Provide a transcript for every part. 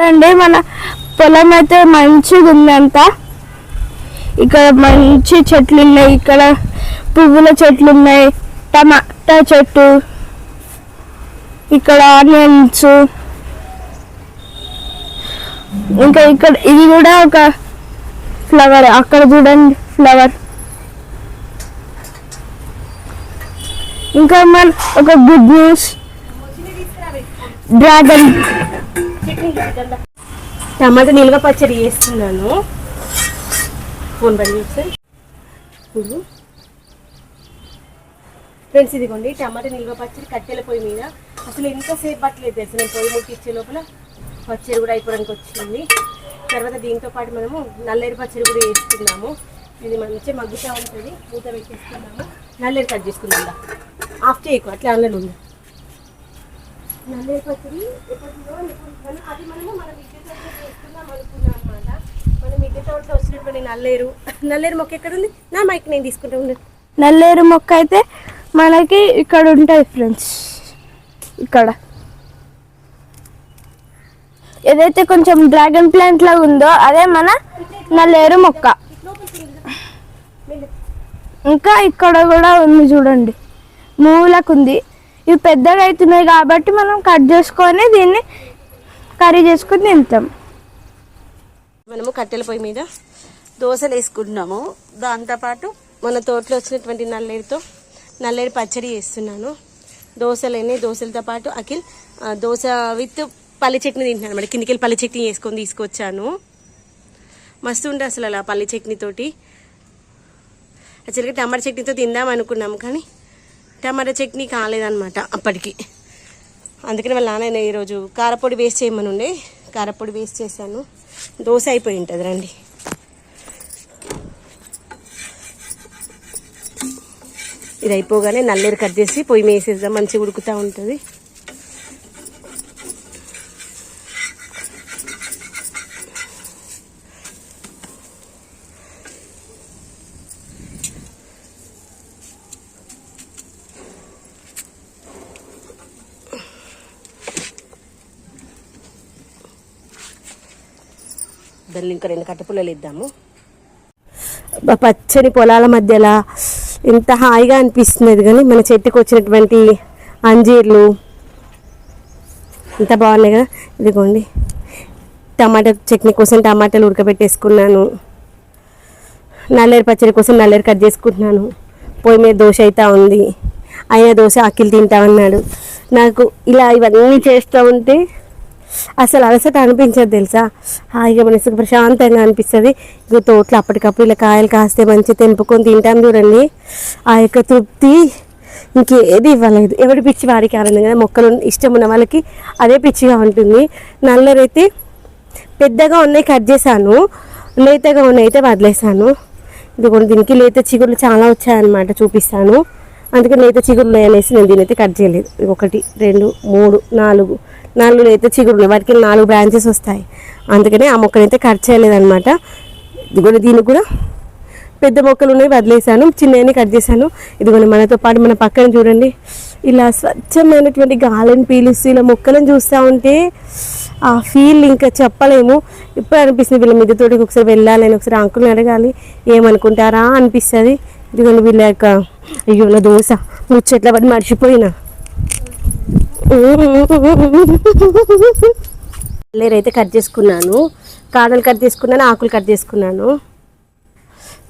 అండి మన పొలం అయితే మంచిగా ఉందంతా ఇక్కడ మంచి చెట్లు ఉన్నాయి ఇక్కడ పువ్వుల చెట్లు ఉన్నాయి టమాటా చెట్టు ఇక్కడ ఆనియన్స్. ఇంకా ఇక్కడ ఇది కూడా ఒక ఫ్లవర్ అక్కడ చూడండి ఫ్లవర్. ఇంకా మన ఒక గుడ్ న్యూస్. డ్రాగన్ టమాటా నిల్వ పచ్చడి వేస్తున్నాను ఫోన్ బంద్ ఇప్పుడు ఫ్రెండ్స్ ఇదిగోండి టమాటా నిల్వ పచ్చడి కట్టెల పొయ్యి మీద. అసలు ఎంతసేపు పట్టలేదు తెలుసు? నేను పొయ్యి ముట్టించే లోపల పచ్చడి కూడా అయిపోవడానికి వచ్చింది. తర్వాత దీంతో పాటు మనము నల్లేరు పచ్చడి కూడా వేసుకున్నాము. ఇది మంచిగా మగ్గుతూ ఉంటుంది. మూత పెట్టేసుకున్నాము. నల్లేరు కట్ చేసుకున్నాం దా. ఆఫ్ చేయకు అట్లా అందులో ఉంది నల్లేరు పచ్చడి ఎప్పటిదో అనుకుంటున్నాను. అది మనము మన మిద్దె తోటలో చేసుకుందాం అనుకున్నాం అనమాట మన మిద్దె తోటలో వచ్చినటువంటి నల్లేరు. నల్లేరు మొక్క ఎక్కడ ఉంది నా మైక్ నేను తీసుకుంటా ఉండు. నల్లేరు మొక్క అయితే మనకి ఇక్కడ ఉంటుంది ఫ్రెండ్స్. ఇక్కడ. ఏదైతే కొంచెం డ్రాగన్ ప్లాంట్ లాగా ఉందో అదే మన నల్లేరు మొక్క. ఇంకా ఇక్కడ కూడా ఉంది చూడండి. మూలకు ఉంది ఇవి పెద్దగా అవుతున్నాయి కాబట్టి మనం కట్ చేసుకొని దీన్ని కర్రీ చేసుకొని తింటాం. మనము కట్టెల పొయ్యి మీద దోశలు వేసుకుంటున్నాము. దాంతోపాటు మన తోటలో వచ్చినటువంటి నల్లేరుతో నల్లేరు పచ్చడి చేస్తున్నాను. దోశలని దోశలతో పాటు అఖిల్ దోశ విత్ పల్లి చట్నీ తింటున్నాను అనమాట. కిందికి వెళ్ళి పల్లి చట్నీ వేసుకొని తీసుకొచ్చాను. మస్తు ఉండే అసలు అలా పల్లి చట్నీతోటి యాక్చువల్గా టమాటా చట్నీతో తిందాం అనుకున్నాము కానీ టమాటా చట్నీ కాలేదన్నమాట అప్పటికి. అందుకని వాళ్ళ నాన్న ఈరోజు కారపొడి వేస్ట్ చేయమని ఉండే కారపొడి వేస్ట్ చేశాను. దోశ అయిపోయి ఉంటుంది రండి. ఇది అయిపోగానే నల్లేరు కట్ చేసి పొయ్యి మేసేద్దాం వేసేద్దాం మంచిగా ఉడుకుతూ ఉంటుంది. దాన్ని ఇంకా రెండు కట్టెపుల్లలు ఇద్దాము. పచ్చని పొలాల మధ్యలో ఎంత హాయిగా అనిపిస్తున్నది కానీ మన చెట్టుకు వచ్చినటువంటి అంజీర్లు ఎంత బాగున్నాయి కదా. ఇదిగోండి. టమాటా చట్నీ కోసం టమాటాలు ఉడకబెట్టేసుకున్నాను. నల్లేరు పచ్చడి కోసం నల్లేరు కట్ చేసుకుంటున్నాను. పొయ్యి మీద దోశ అయితే ఉంది. అయినా దోశ అక్కిలు తింటా ఉన్నాడు నాకు ఇలా ఇవన్నీ చేస్తూ ఉంటే అసలు అలసట అనిపించదు తెలుసా? హాయిగా మనసుకు ప్రశాంతంగా అనిపిస్తుంది. ఇక తోటలో అప్పటికప్పుడు ఇలా కాయలు కాస్తే మంచి తెంపుకొని తింటాం చూడండి. ఆ యొక్క తృప్తి ఇంకేది ఇవ్వలేదు. ఎవరి పిచ్చి వాడికి ఆనందం కదా? మొక్కలు ఇష్టం ఉన్న వాళ్ళకి అదే పిచ్చిగా ఉంటుంది. నల్లరైతే పెద్దగా ఉన్నాయి కట్ చేశాను. లేతగా ఉన్నాయి అయితే వదిలేసాను ఇదిగోండి దీనికి లేత చిగుళ్ళు చాలా వచ్చాయన్నమాట చూపిస్తాను. అందుకే లేత చిగుళ్ళు అనేసి నేను దీనైతే కట్ చేయలేదు. ఒకటి రెండు మూడు నాలుగు నాలుగు లేత చిగురులు వాటికి నాలుగు బ్రాంచెస్ వస్తాయి. అందుకనే ఆ మొక్కనైతే కట్ చేయలేదనమాట ఇదిగోండి దీనికి కూడా పెద్ద మొక్కలు ఉన్నాయి వదిలేసాను చిన్నవి కట్ చేశాను. ఇదిగోండి మనతో పాటు మన పక్కన చూడండి. ఇలా స్వచ్ఛమైనటువంటి గాలిని పీలుస్తూ ఇలా మొక్కలను చూస్తూ ఉంటే ఆ ఫీల్ ఇంకా చెప్పలేము. ఇప్పుడు అనిపిస్తుంది వీళ్ళ మీద తోటికి ఒకసారి వెళ్ళాలని ఒకసారి అంకుల్ని అడగాలి. ఏమనుకుంటారా అనిపిస్తుంది. ఇదిగోండి వీళ్ళ యొక్క అయ్యో నా దోశ ముచ్చట్ల పడి మర్చిపోయినా. లేరైతే కట్ చేసుకున్నాను. కాడలు కట్ చేసుకున్నాను ఆకులు కట్ చేసుకున్నాను.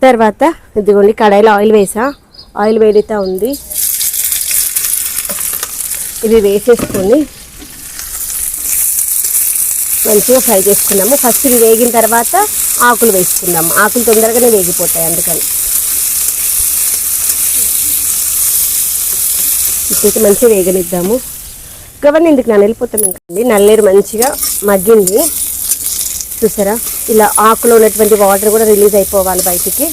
తర్వాత ఇదిగోండి కడాయిలో ఆయిల్ వేసా. ఆయిల్ వేడితా ఉంది. ఇవి వేసేసుకొని మంచిగా ఫ్రై చేసుకున్నాము. ఫస్ట్ ఇవి వేగిన తర్వాత ఆకులు వేసుకుందాము. ఆకులు తొందరగానే వేగిపోతాయి అందుకని. ఇప్పుడైతే మంచిగా వేగనిద్దాము. గవర్ని ఎందుకు నేను వెళ్ళిపోతాను ఇంకండి నల్లేరు మంచిగా మగ్గింది. చూసారా? ఇలా ఆకులో ఉన్నటువంటి వాటర్ కూడా రిలీజ్ అయిపోవాలి బయటికి.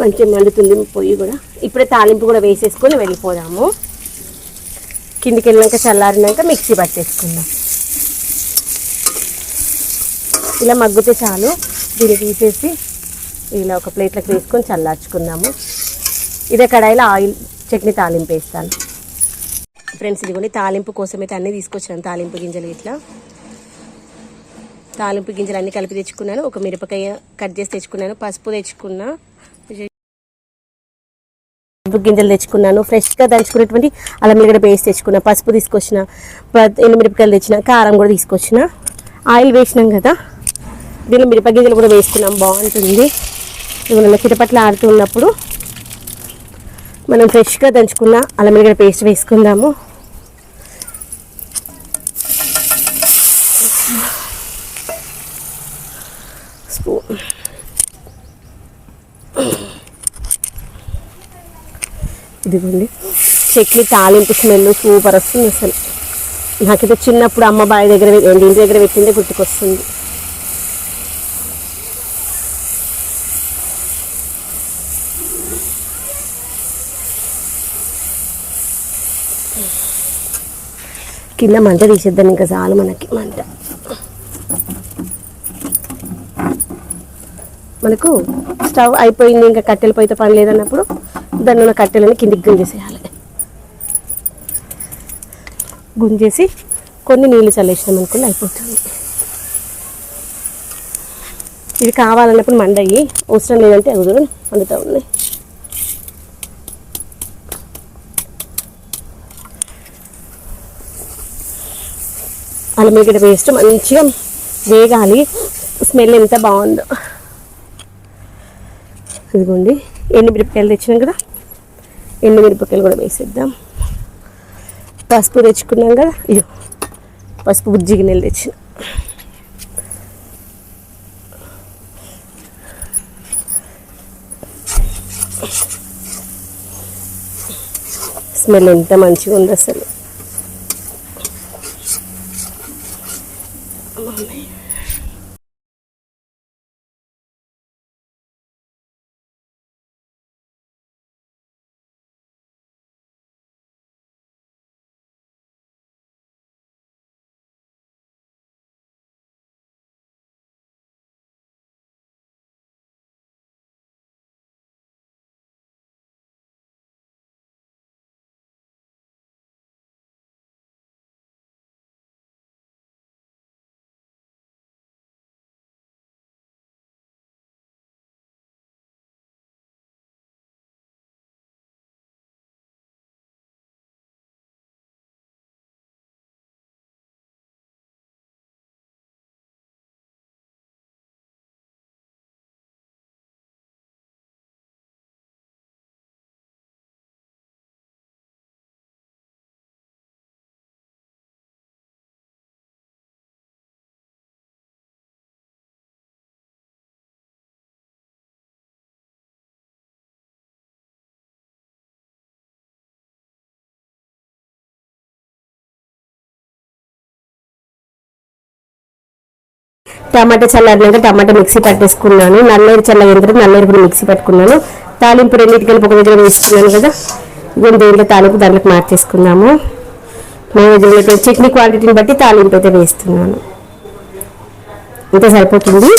మంచిగా మండుతుంది పొయ్యి కూడా. ఇప్పుడే తాలింపు కూడా వేసేసుకొని వెళ్ళిపోదాము. కిందికి వెళ్ళినాక చల్లారినాక మిక్సీ పట్టేసుకుందాం. ఇలా మగ్గితే చాలు. దీన్ని తీసేసి ఇలా ఒక ప్లేట్లోకి వేసుకొని చల్లార్చుకుందాము. ఇదే కడాయిలో ఆయిల్ చట్నీ తాలింపు వేస్తాను. ఫ్రెండ్స్ ఇదిగోండి తాలింపు కోసం అయితే అన్నీ తీసుకొచ్చాను. తాలింపు గింజలు ఇట్లా. తాలింపు గింజలు అన్నీ కలిపి తెచ్చుకున్నాను. ఒక మిరపకాయ కట్ చేసి తెచ్చుకున్నాను. పసుపు తెచ్చుకున్నా. పసుపు గింజలు తెచ్చుకున్నాను. ఫ్రెష్గా దంచుకున్నటువంటి అల్లం ఎల్లిగడ్డ పేస్ట్ తెచ్చుకున్నా. పసుపు తీసుకొచ్చిన. ప- ఎండు మిరపకాయలు తెచ్చిన కారం కూడా తీసుకొచ్చిన. ఆయిల్ వేసినాం కదా. దీనిలో మిరప గింజలు కూడా వేసుకున్నాం. బాగుంటుంది. ఇవి చిటపట్ల ఆడుతూ ఉన్నప్పుడు మనం ఫ్రెష్గా దంచుకున్న అల్లం పేస్ట్ వేసుకుందాము. స్పూన్. ఇదిగోండి. చట్నీ తాలింపు స్మెల్ సూపర్ వస్తుంది అసలు. నాకైతే చిన్నప్పుడు అమ్మ బావి దగ్గర ఇంటి దగ్గర పెట్టిందే గుర్తుకొస్తుంది. కింద మంట తీసేద్దాం ఇంకా చాలు మనకి మంట. మనకు స్టవ్ అయిపోయింది ఇంకా కట్టెల పొయ్యితో పని లేదన్నప్పుడు దాన్ని ఉన్న కట్టెలని కిందికి గుంజేసేయాలి. గుంజేసి కొన్ని నీళ్ళు చల్లేసినాం అనుకుని అయిపోతుంది. ఇది కావాలన్నప్పుడు మండయి అవసరం లేదంటే అగుదరు వండుతూ ఉన్నాయి. అల్లం వెల్లిగడ్డ పేస్ట్ మంచిగా వేగాలి. స్మెల్ ఎంత బాగుందో. ఇదిగోండి ఎండు మిరపకాయలు తెచ్చినాం కదా? ఎండు మిరపకాయలు కూడా వేసేద్దాం. పసుపు తెచ్చుకున్నాం కదా? ఇదో పసుపు బుజ్జి గిన్నెలు తెచ్చిన. స్మెల్ ఎంత మంచిగా ఉంది అసలు. టమాటా చల్లారినాక టమాటా మిక్సీ పట్టేసుకున్నాను. నల్లేరు చల్లగా తర్వాత నల్లేరు కూడా మిక్సీ పట్టుకున్నాను. తాలింపు రెండింటి కలిపి ఒక దగ్గర వేసుకున్నాను కదా. ఇదేం దేంట్లో తాలింపు దాంట్లోకి మార్చేసుకున్నాము. నైవేద్యంలో చట్నీ క్వాంటిటీని బట్టి తాలింపు అయితే వేస్తున్నాను. ఇంత సరిపోతుంది.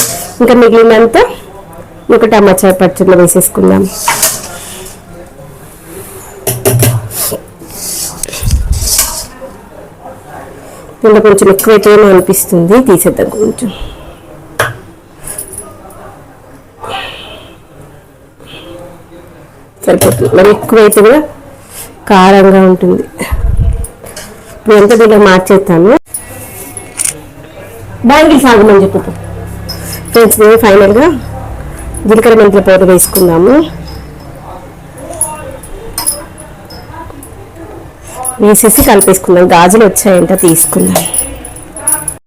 ఇంకా మిగిలినంత ఒక టమాటా పచ్చడిలో వేసేసుకుందాం. దీంట్లో కొంచెం ఎక్కువైతేనే అనిపిస్తుంది. తీసేద్దాం కొంచెం. సరిపోతుంది. మరి ఎక్కువైతే కూడా కారంగా ఉంటుంది. ఇప్పుడు ఎంత దీంట్లో మార్చేస్తాను? బ్యాంగిల్స్ ఆగమని చెప్పు. ఫ్రెండ్స్ మేము ఫైనల్గా జీలకర్ర మెంతుల పౌడర్ వేసుకుందాము. వేసేసి కలిపేసుకుందాం. గాజులు వచ్చాయంట తీసుకుందాం.